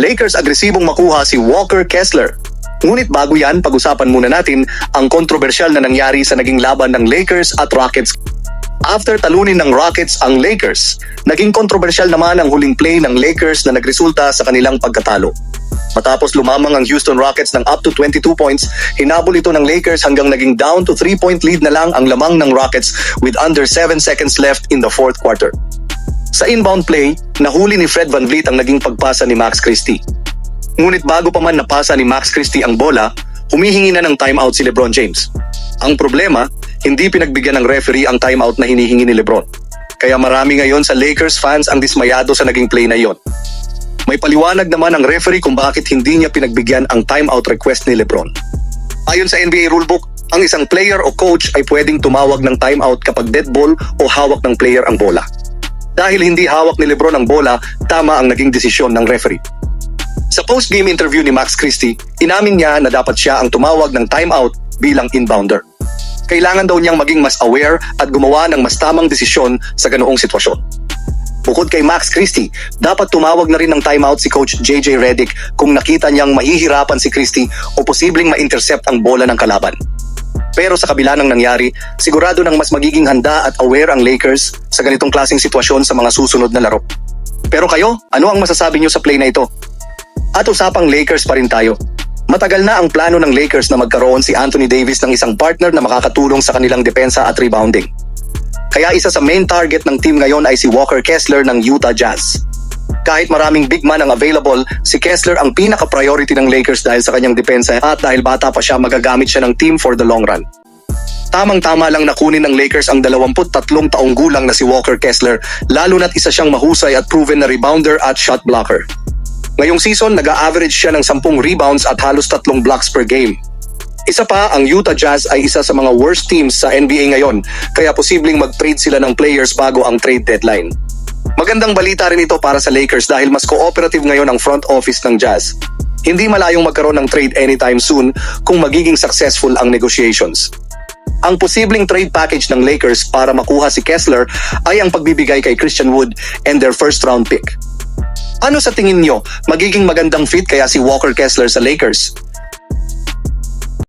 Lakers agresibong makuha si Walker Kessler. Ngunit bago yan, pag-usapan muna natin ang kontrobersyal na nangyari sa naging laban ng Lakers at Rockets. After talunin ng Rockets ang Lakers, naging kontrobersyal naman ang huling play ng Lakers na nagresulta sa kanilang pagkatalo. Matapos lumamang ang Houston Rockets ng up to 22 points, hinabol ito ng Lakers hanggang naging down to 3-point lead na lang ang lamang ng Rockets with under 7 seconds left in the fourth quarter. Sa inbound play, nahuli ni Fred Van Vliet ang naging pagpasa ni Max Christie. Ngunit bago pa man napasa ni Max Christie ang bola, humihingi na ng timeout si LeBron James. Ang problema, hindi pinagbigyan ng referee ang timeout na hinihingi ni LeBron. Kaya marami ngayon sa Lakers fans ang dismayado sa naging play na iyon. May paliwanag naman ang referee kung bakit hindi niya pinagbigyan ang timeout request ni LeBron. Ayon sa NBA rulebook, ang isang player o coach ay pwedeng tumawag ng timeout kapag dead ball o hawak ng player ang bola. Dahil hindi hawak ni LeBron ang bola, tama ang naging desisyon ng referee. Sa post-game interview ni Max Christie, inamin niya na dapat siya ang tumawag ng timeout bilang inbounder. Kailangan daw niyang maging mas aware at gumawa ng mas tamang desisyon sa ganoong sitwasyon. Bukod kay Max Christie, dapat tumawag na rin ng timeout si Coach JJ Redick kung nakita niyang mahihirapan si Christie o posibleng ma-intercept ang bola ng kalaban. Pero sa kabila ng nangyari, sigurado nang mas magiging handa at aware ang Lakers sa ganitong klaseng sitwasyon sa mga susunod na laro. Pero kayo, ano ang masasabi niyo sa play na ito? At usapang Lakers pa rin tayo. Matagal na ang plano ng Lakers na magkaroon si Anthony Davis ng isang partner na makakatulong sa kanilang depensa at rebounding. Kaya isa sa main target ng team ngayon ay si Walker Kessler ng Utah Jazz. Kahit maraming big man ang available, si Kessler ang pinaka-priority ng Lakers dahil sa kanyang depensa at dahil bata pa siya magagamit siya ng team for the long run. Tamang-tama lang nakunin ng Lakers ang 23 taong gulang na si Walker Kessler lalo na't isa siyang mahusay at proven na rebounder at shot blocker. Ngayong season, nag-average siya ng 10 rebounds at halos 3 blocks per game. Isa pa, ang Utah Jazz ay isa sa mga worst teams sa NBA ngayon, kaya posibleng mag-trade sila ng players bago ang trade deadline. Magandang balita rin ito para sa Lakers dahil mas cooperative ngayon ang front office ng Jazz. Hindi malayong magkaroon ng trade anytime soon kung magiging successful ang negotiations. Ang posibleng trade package ng Lakers para makuha si Kessler ay ang pagbibigay kay Christian Wood and their first round pick. Ano sa tingin nyo, magiging magandang fit kaya si Walker Kessler sa Lakers?